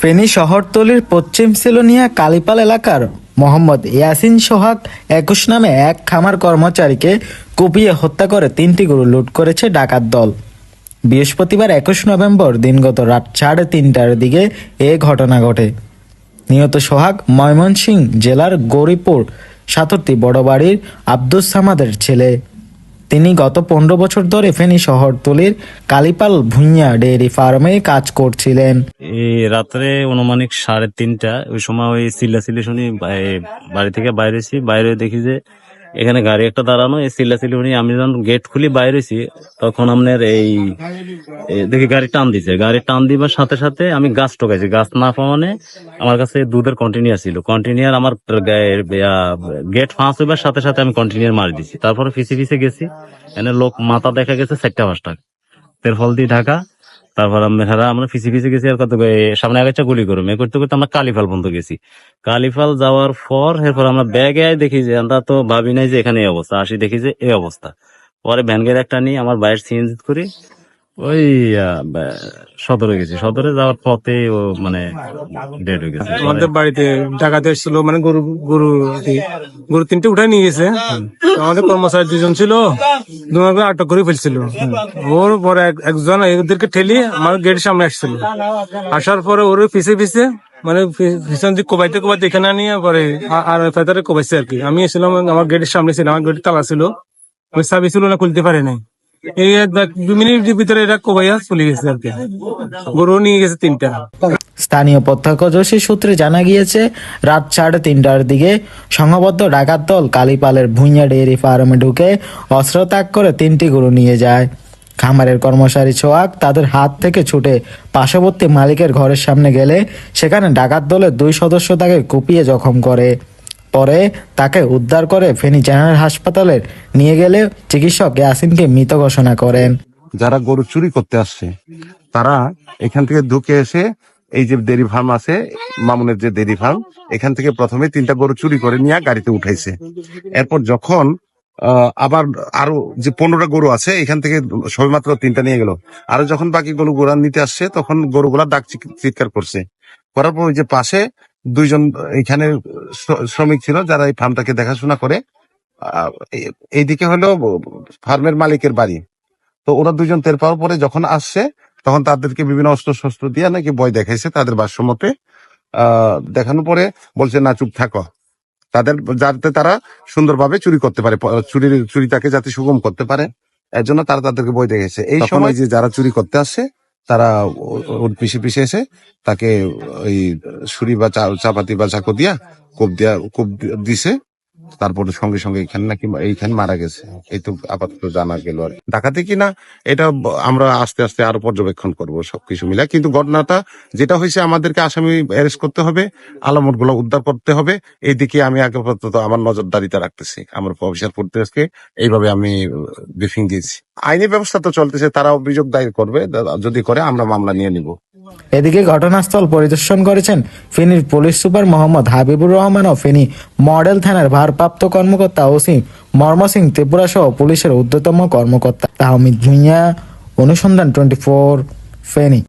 ফেনী শহরতলির পশ্চিম সিলোনিয়া কালিপাল এলাকার মোহাম্মদ ইয়াসিন সোহাগ একুশ নামে এক খামার কর্মচারীকে কুপিয়ে হত্যা করে তিনটি গরু লুট করেছে ডাকাত দল। বৃহস্পতিবার একুশ নভেম্বর দিনগত রাত সাড়ে তিনটার দিকে এ ঘটনা ঘটে। নিহত সোহাগ ময়মনসিং জেলার গৌরীপুর সাতর্তি বড়বাড়ির আব্দুস সামাদের ছেলে। তিনি গত পনেরো বছর ধরে ফেনী শহরতলির কালিপাল ভুঁইয়া ডেয়ারি ফার্মে কাজ করছিলেন। এই রাত্রে অনুমানিক সাড়ে তিনটা, ওই সময় ওই চিল্লাচিল্লি শুনি বাড়ি থেকে বাইরেছি বাইরে দেখি যে এখানে গাড়ি একটা দাঁড়ানো, এই চিল্লাচিল্লি শুনি আমি যখন গেট খুলি বাইরেছি তখন আপনার এই দেখি গাড়ি টান দিছে। গাড়ি টান দিবার সাথে সাথে আমি গাছ টোকাইছি গাছ না পাওয়া মানে আমার কাছে দুধের কন্টিনিউয়ার ছিল। কন্টিনিউয়ার আমার গেট ফাঁস হইবার সাথে সাথে আমি কন্টিনিউয়ার মারি দিছি। তারপরে ফিসে ফিসে গেছি। এনে লোক মাথা দেখা গেছে চারটা পাঁচটা। তেরফল দিয়ে ঢাকা তারপর আমরা আমরা ফিসি ফিসি গেছি আর কত সামনে আগে গুলি করুম মেয়ে করতে করতে আমরা কালিফাল পর্যন্ত গেছি। কালিফাল যাওয়ার পর এরপর আমরা ব্যাগে দেখি যে আমরা তো ভাবি নাই যে এখানে এই অবস্থা। আসি দেখি যে এই অবস্থা। পরে ভ্যানগের একটা নিয়ে আমার বাইরের সিএনজি করি। ওই সদরে গেছি। সদরে যাওয়ার পথে ও মানে ডেড হয়ে গেছে। আমাদের বাড়িতে ডাকাতে এসেছিল মানে গরু গরু গরু তিনটে উঠাই নিয়ে গেছে। আমাদের কর্মচারী দুজন ছিল, দুজনকে আটক করে ফেলছিল। ওর পরে এক- একজন এদেরকে ঠেলি, আমার গেটের সামনে আসছিল। আসার পরে ওর পিছে পিছে মানে পিছন দিক কোবাইতে কোবাইতে এখানে নিয়ে পরে আর ফেদারে কোবাইছে আর কি আমি এসেছিলাম, আমার গেটের সামনে ছিল, আমার গেট তালা ছিল। ওই চাবি ছিল না, খুলতে পারে নাই। স্থানীয় প্রত্যক্ষদর্শী সূত্রে জানা গিয়েছে, রাত সাড়ে তিনটার দিকে সংঘবদ্ধ ডাকাত দল কালীপালের ভুঁইয়া ডেয়ারি ফার্মে ঢুকে অস্ত্র ত্যাগ করে তিনটি গরু নিয়ে যায়। খামারের কর্মচারী ছোয়াক তাদের হাত থেকে ছুটে পার্শ্ববর্তী মালিকের ঘরের সামনে গেলে সেখানে ডাকাত দলের দুই সদস্য তাকে কুপিয়ে জখম করে। পরে তাকে উদ্ধার করে ফেনী জেনারেল হাসপাতালে নিয়ে গেলে চিকিৎসক ইয়াসিনকে মৃত ঘোষণা করেন। যারা গরু চুরি করতে আসছে, তারা এখান থেকে ঢুকে এসে এই যে ডেরি ফার্ম আছে, মামুনের যে ডেরি ফার্ম, এখান থেকে প্রথমে তিনটা গরু চুরি করে নিয়ে গাড়িতে উঠাইছে। এরপর যখন আবার আরও যে পনেরোটা গরু আছে, এখান থেকে সবেমাত্র তিনটা নিয়ে গেল। আরও যখন বাকি গরু গোড়া নিতে আসছে, তখন গরুগুলা ডাক চিৎ- চিৎকার করছে। করার পর ওই যে পাশে দুইজন এখানে শ্র- শ্রমিক ছিল যারা এই ফার্মটাকে দেখাশোনা করে। এইদিকে হলো ফার্মের মালিকের বাড়ি। তো ওরা দুজন টের পাওয়ার পরে যখন আসছে তখন তাদেরকে বিভিন্ন অস্ত্র শস্ত্র দিয়ে নাকি ভয় দেখাইছে তাদের ভাষ্যমতে। আহ দেখানোর পরে বলছে না চুপ থাকো। তাদের যাতে তারা সুন্দরভাবে চুরি করতে পারে চুরির চুরিটাকে যাতে সুগম করতে পারে। এর জন্য তারা তাদেরকে বই দেখেছে এই সময় যে যারা চুরি করতে আসছে তারা ওর পিছিয়ে পিছিয়ে এসে তাকে ওই ছুরি বা চাপাতি বা চাকু দিয়া কোপ দিয়া, কোপ দিছে। তারপরে সঙ্গে সঙ্গে এখানে নাকি, এইখানে মারা গেছে। এই তো আপাতত জানা গেল আর। ডাকাতি কিনা, এটা আমরা আস্তে আস্তে আরও পর্যবেক্ষণ করব সবকিছু মিলে। কিন্তু ঘটনাটা যেটা হয়েছে, আমাদেরকে আসামি অ্যারেস্ট করতে হবে আলামতগুলো উদ্ধার করতে হবে। এইদিকে আমি আগে আপাতত আমার নজরদারিতে রাখতেছি। আমার অফিসার ফুটদেসকে এইভাবে আমি ব্রিফিং দিয়েছি। আইনি ব্যবস্থা তো চলতেছে তারা অভিযোগ দায়ের করবে। যদি করে, আমরা মামলা নিয়ে নিব। এদিকে ঘটনাস্থল পরিদর্শন করেছেন ফেনীর পুলিশ সুপার মোহাম্মদ হাবিবুর রহমান ও ফেনী মডেল থানার ভারপ্রাপ্ত কর্মকর্তা ওসি মর্ম সিং ত্রিপুরা সহ পুলিশের ঊর্ধ্বতম কর্মকর্তা। তাহমিদ ভুঁইয়া, অনুসন্ধান টোয়েন্টি ফোর ফেনী।